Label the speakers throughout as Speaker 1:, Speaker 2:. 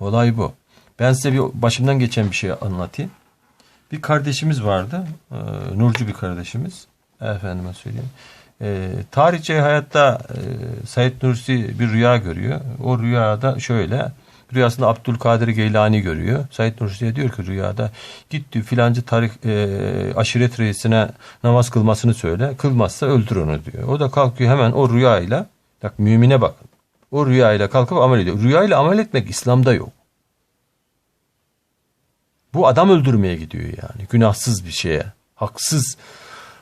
Speaker 1: Olay bu. Ben size bir başımdan geçen bir şey anlatayım. Bir kardeşimiz vardı. e, Nurcu bir kardeşimiz. Efendime söyleyeyim. E, tarihçi hayatta e, Said Nursi bir rüya görüyor. O rüyada şöyle. Rüyasında Abdülkadir Geylani görüyor. Said Nursi'ye diyor ki rüyada git diyor filancı tarih e, aşiret reisine namaz kılmasını söyle. Kılmazsa öldür onu diyor. O da kalkıyor hemen o rüyayla bak mümine bakın. O rüyayla kalkıp amel ediyor. Rüyayla amel etmek İslam'da yok. Bu adam öldürmeye gidiyor yani. Günahsız bir şeye. Haksız.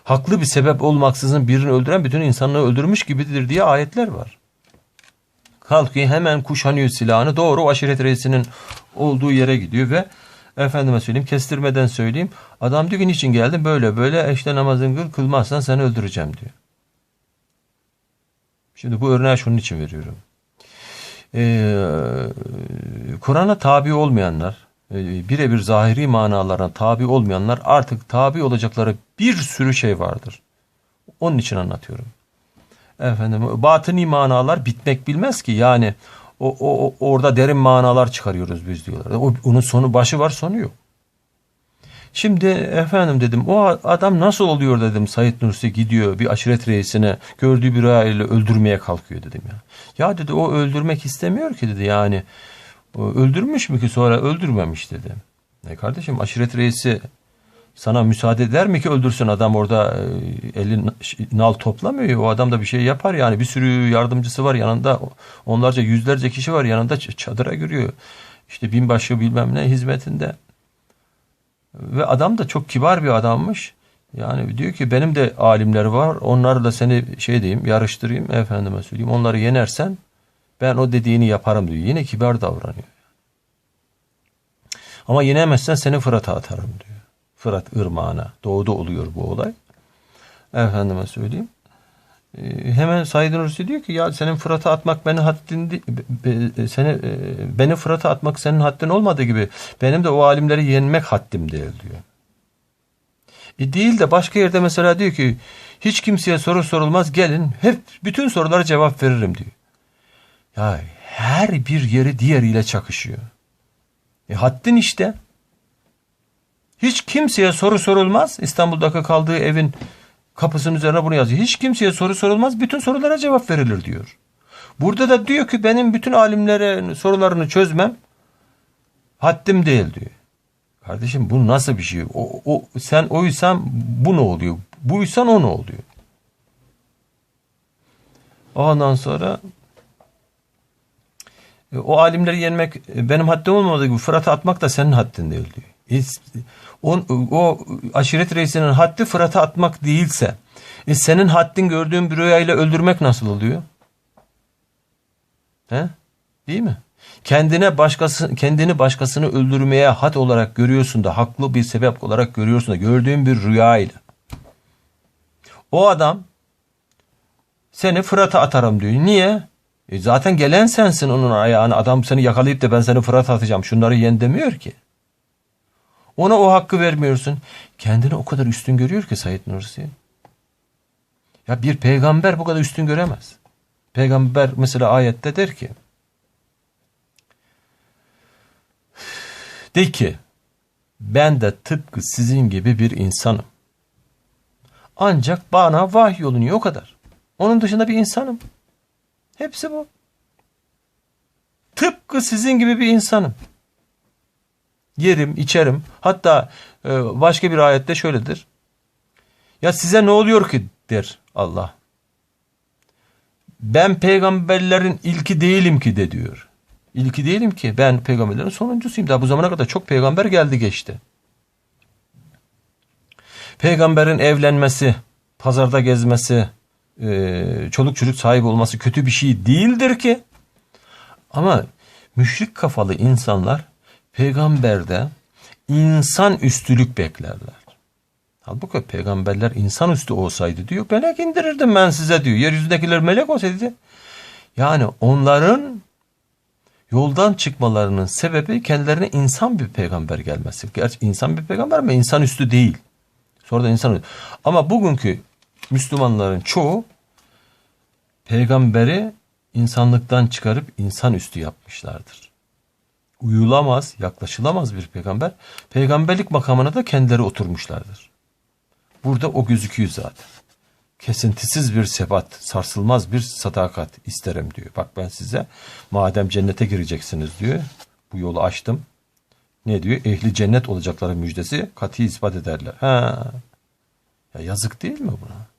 Speaker 1: Haklı bir sebep olmaksızın birini öldüren bütün insanlığı öldürmüş gibidir diye ayetler var. Kalkıyor hemen kuşanıyor silahını doğru aşiret reisinin olduğu yere gidiyor ve efendime söyleyeyim kestirmeden söyleyeyim adam diyor ki niçin geldin böyle böyle işte namazın kıl kılmazsan seni öldüreceğim diyor. Şimdi bu örneği şunun için veriyorum. Ee, Kur'an'a tabi olmayanlar, e, birebir zahiri manalarına tabi olmayanlar artık tabi olacakları bir sürü şey vardır. Onun için anlatıyorum. Efendim, batıni manalar bitmek bilmez ki. Yani o, o, orada derin manalar çıkarıyoruz biz diyorlar. O, onun sonu başı var sonu yok. Şimdi efendim dedim o adam nasıl oluyor dedim Said Nursi gidiyor bir aşiret reisine gördüğü bir rüyayla öldürmeye kalkıyor dedim ya. Ya dedi o öldürmek istemiyor ki dedi yani. Öldürmüş mü ki sonra öldürmemiş dedi. E kardeşim aşiret reisi sana müsaade eder mi ki öldürsün adam orada e, elin nal toplamıyor. O adam da bir şey yapar yani bir sürü yardımcısı var yanında onlarca yüzlerce kişi var yanında çadıra giriyor. İşte binbaşı bilmem ne hizmetinde. Ve adam da çok kibar bir adammış. Yani diyor ki benim de alimler var. Onlarla seni şey diyeyim yarıştırayım efendime söyleyeyim. Onları yenersen ben o dediğini yaparım diyor. Yine kibar davranıyor. Ama yenemezsen seni Fırat'a atarım diyor. Fırat ırmağına. Doğuda oluyor bu olay. Efendime söyleyeyim. Ee, hemen Said Nursi diyor ki ya senin Fırat'a atmak benim haddin di- be- be- seni e, beni Fırat'a atmak senin haddin olmadığı gibi benim de o alimleri yenmek haddim değil diyor. E değil de başka yerde mesela diyor ki hiç kimseye soru sorulmaz gelin hep bütün sorulara cevap veririm diyor. Ya her bir yeri diğeriyle çakışıyor. E haddin işte. Hiç kimseye soru sorulmaz. İstanbul'daki kaldığı evin kapısının üzerine bunu yazıyor. Hiç kimseye soru sorulmaz. Bütün sorulara cevap verilir diyor. Burada da diyor ki benim bütün alimlere sorularını çözmem haddim değil diyor. Kardeşim bu nasıl bir şey? O, o, sen oysan bu ne oluyor? Buysan o ne oluyor? Ondan sonra e, o alimleri yenmek benim haddim olmadığı gibi Fırat'a atmak da senin haddin değil diyor. Hiç- O, aşiret reisinin haddi Fırat'a atmak değilse e, senin haddin gördüğün bir rüyayla öldürmek nasıl oluyor? He? Değil mi? Kendine başkası kendini başkasını öldürmeye had olarak görüyorsun da haklı bir sebep olarak görüyorsun da gördüğün bir rüyayla. O adam seni Fırat'a atarım diyor. Niye? E zaten gelen sensin onun ayağına. Adam seni yakalayıp da ben seni Fırat'a atacağım. Şunları yen demiyor ki. Ona o hakkı vermiyorsun. Kendini o kadar üstün görüyor ki Said Nursi. Ya bir peygamber bu kadar üstün göremez. Peygamber mesela ayette der ki de ki ben de tıpkı sizin gibi bir insanım. Ancak bana vahiy yolunuyor o kadar. Onun dışında bir insanım. Hepsi bu. Tıpkı sizin gibi bir insanım. Yerim, içerim. Hatta e, başka bir ayette şöyledir. Ya size ne oluyor ki der Allah. Ben peygamberlerin ilki değilim ki de diyor. İlki değilim ki ben peygamberlerin sonuncusuyum. Daha bu zamana kadar çok peygamber geldi geçti. Peygamberin evlenmesi, pazarda gezmesi, e, çoluk çocuk sahibi olması kötü bir şey değildir ki. Ama müşrik kafalı insanlar peygamberde insan üstülük beklerler. Halbuki peygamberler insan üstü olsaydı diyor melek indirirdim ben size diyor. Yeryüzündekiler melek olsaydı. Yani onların yoldan çıkmalarının sebebi kendilerine insan bir peygamber gelmesi. Gerçi insan bir peygamber ama insan üstü değil. Sonradan insan üstü. Ama bugünkü Müslümanların çoğu peygamberi insanlıktan çıkarıp insan üstü yapmışlardır. Uyulamaz, yaklaşılamaz bir peygamber. Peygamberlik makamına da kendileri oturmuşlardır. Burada o gözüküyor zaten. Kesintisiz bir sebat, sarsılmaz bir sadakat isterim diyor. Bak ben size madem cennete gireceksiniz diyor. Bu yolu açtım. Ne diyor? Ehli cennet olacakları müjdesi kati ispat ederler. Ha. Ya yazık değil mi buna?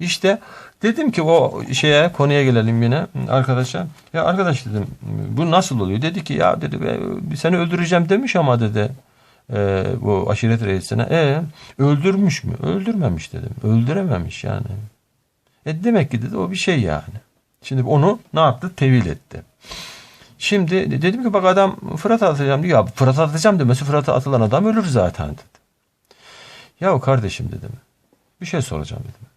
Speaker 1: İşte dedim ki o şeye konuya gelelim yine arkadaşa. Ya arkadaş dedim bu nasıl oluyor? Dedi ki ya dedi "e, seni öldüreceğim demiş ama dedi e, bu aşiret reisine. E öldürmüş mü? Öldürmemiş dedim. Öldürememiş yani. E demek ki dedi o bir şey yani. Şimdi onu ne yaptı? Tevil etti. Şimdi dedim ki bak adam Fırat'a atacağım diyor. Ya Fırat'a atacağım demesi Fırat'a atılan adam ölür zaten dedi. Ya kardeşim dedim. Bir şey soracağım dedim.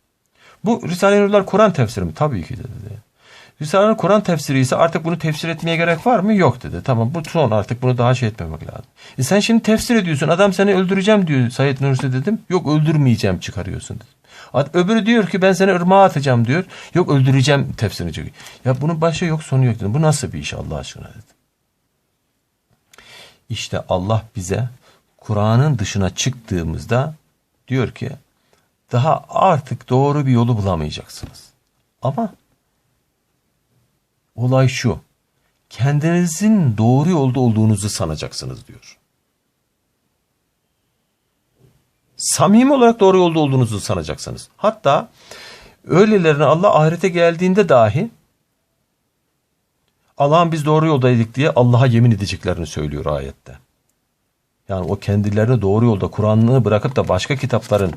Speaker 1: Bu Risale-i Nurlar Kur'an tefsiri mi? Tabii ki dedi. Risale-i Kur'an tefsiri ise artık bunu tefsir etmeye gerek var mı? Yok dedi. Tamam bu son artık bunu daha şey etmemek lazım. E sen şimdi tefsir ediyorsun. Adam seni öldüreceğim diyor Said Nursi dedim. Yok öldürmeyeceğim çıkarıyorsun dedim. Öbürü diyor ki ben seni ırmağa atacağım diyor. Yok öldüreceğim tefsirini çıkıyor. Ya bunun başı yok sonu yok dedim. Bu nasıl bir iş Allah aşkına dedim. İşte Allah bize Kur'an'ın dışına çıktığımızda diyor ki daha artık doğru bir yolu bulamayacaksınız. Ama olay şu. Kendinizin doğru yolda olduğunuzu sanacaksınız diyor. Samimi olarak doğru yolda olduğunuzu sanacaksınız. Hatta öylelerine Allah ahirete geldiğinde dahi Allah'ın biz doğru yoldaydık diye Allah'a yemin edeceklerini söylüyor ayette. Yani o kendilerini doğru yolda Kur'an'ını bırakıp da başka kitapların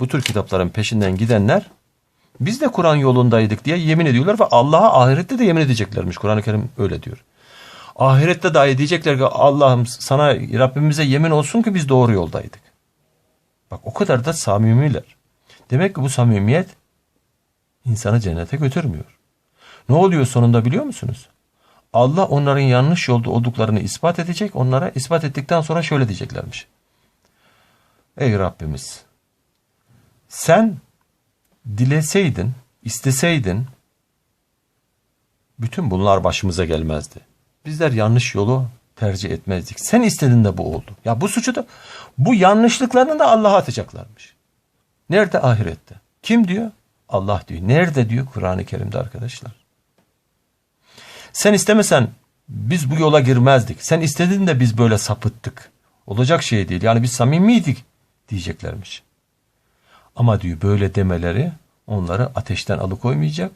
Speaker 1: bu tür kitapların peşinden gidenler biz de Kur'an yolundaydık diye yemin ediyorlar ve Allah'a ahirette de yemin edeceklermiş. Kur'an-ı Kerim öyle diyor. Ahirette dahi diyecekler ki Allah'ım sana Rabbimize yemin olsun ki biz doğru yoldaydık. Bak o kadar da samimiler. Demek ki bu samimiyet insanı cennete götürmüyor. Ne oluyor sonunda biliyor musunuz? Allah onların yanlış yolda olduklarını ispat edecek. Onlara ispat ettikten sonra şöyle diyeceklermiş. Ey Rabbimiz sen dileseydin, isteseydin bütün bunlar başımıza gelmezdi. Bizler yanlış yolu tercih etmezdik. Sen istedin de bu oldu. Ya bu suçu da bu yanlışlıklarını da Allah'a atacaklarmış. Nerede? Ahirette. Kim diyor? Allah diyor. Nerede diyor? Kur'an-ı Kerim'de arkadaşlar. Sen istemesen biz bu yola girmezdik. Sen istedin de biz böyle sapıttık. Olacak şey değil. Yani biz samimiydik diyeceklermiş. Ama diyor böyle demeleri onları ateşten alıkoymayacak.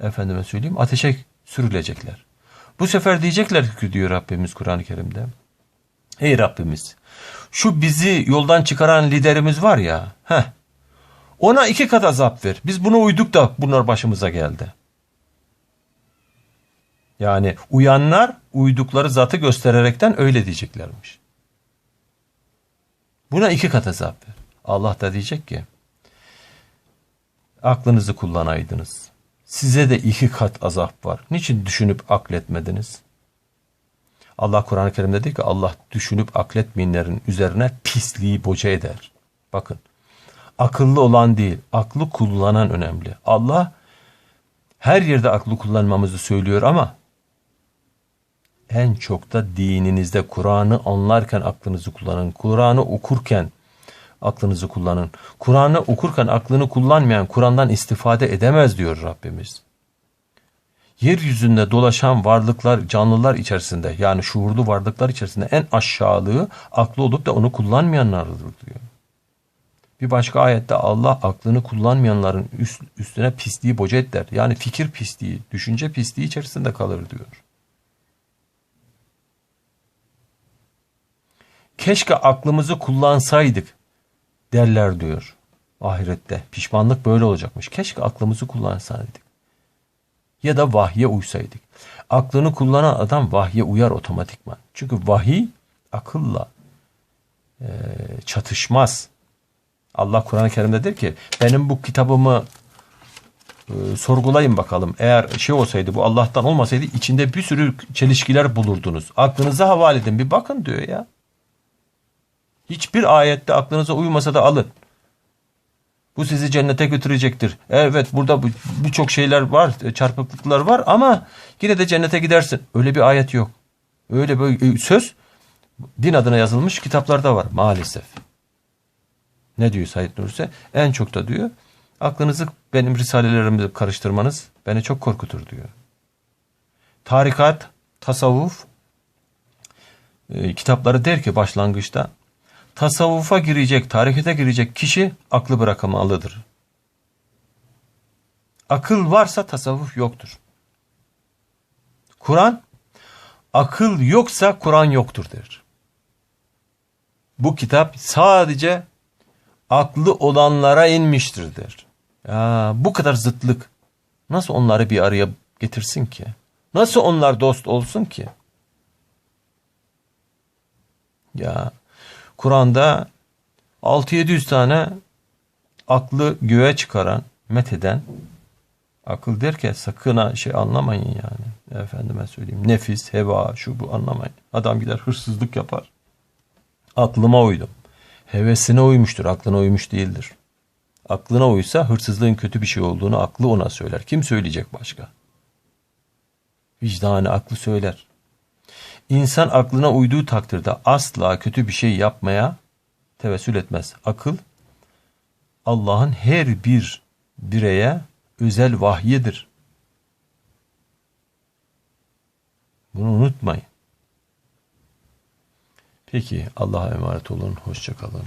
Speaker 1: Efendime söyleyeyim ateşe sürülecekler. Bu sefer diyecekler ki diyor Rabbimiz Kur'an-ı Kerim'de. Ey Rabbimiz şu bizi yoldan çıkaran liderimiz var ya. Heh, ona iki kat azap ver. Biz buna uyduk da bunlar başımıza geldi. Yani uyanlar uydukları zatı göstererekten öyle diyeceklermiş. Buna iki kat azap ver. Allah da diyecek ki aklınızı kullanaydınız. Size de iki kat azap var. Niçin düşünüp akletmediniz? Allah Kur'an-ı Kerim'de diyor ki Allah düşünüp akletmeyenlerin üzerine pisliği boca eder. Bakın akıllı olan değil aklı kullanan önemli. Allah her yerde aklı kullanmamızı söylüyor ama en çok da dininizde Kur'an'ı anlarken aklınızı kullanın. Kur'an'ı okurken aklınızı kullanın. Kur'an'ı okurken aklını kullanmayan Kur'an'dan istifade edemez diyor Rabbimiz. Yeryüzünde dolaşan varlıklar, canlılar içerisinde yani şuurlu varlıklar içerisinde en aşağılığı aklı olup da onu kullanmayanlardır diyor. Bir başka ayette Allah aklını kullanmayanların üst, üstüne pisliği boca et der. Yani fikir pisliği, düşünce pisliği içerisinde kalır diyor. Keşke aklımızı kullansaydık derler diyor ahirette. Pişmanlık böyle olacakmış. Keşke aklımızı kullansaydık. Ya da vahye uysaydık. Aklını kullanan adam vahye uyar otomatikman. Çünkü vahiy akılla e, çatışmaz. Allah Kur'an-ı Kerim'de der ki benim bu kitabımı e, sorgulayın bakalım. Eğer şey olsaydı bu Allah'tan olmasaydı içinde bir sürü çelişkiler bulurdunuz. Aklınıza havale edin bir bakın diyor ya. Hiçbir ayette aklınıza uymasa da alın. Bu sizi cennete götürecektir. Evet burada birçok şeyler var, çarpıklıklar var ama yine de cennete gidersin. Öyle bir ayet yok. Öyle böyle e, söz din adına yazılmış kitaplarda var maalesef. Ne diyor Said Nursi? En çok da diyor aklınızı benim risalelerimi karıştırmanız beni çok korkutur diyor. Tarikat, tasavvuf e, kitapları der ki başlangıçta tasavvufa girecek, tarikete girecek kişi aklı bırakamalıdır. Akıl varsa tasavvuf yoktur. Kur'an akıl yoksa Kur'an yoktur der. Bu kitap sadece aklı olanlara inmiştir der. Ya, bu kadar zıtlık nasıl onları bir araya getirsin ki? Nasıl onlar dost olsun ki? Ya Kur'an'da 6-700 tane aklı göğe çıkaran, metheden akıl derken sakın ha şey anlamayın yani. Efendime söyleyeyim. Nefis, heva, şu bu anlamayın. Adam gider hırsızlık yapar. Aklıma uydum. Hevesine uymuştur, aklına uymuş değildir. Aklına uysa hırsızlığın kötü bir şey olduğunu aklı ona söyler. Kim söyleyecek başka? Vicdanı aklı söyler. İnsan aklına uyduğu takdirde asla kötü bir şey yapmaya tevessül etmez. Akıl Allah'ın her bir bireye özel vahyidir. Bunu unutmayın. Peki Allah'a emanet olun. Hoşça kalın.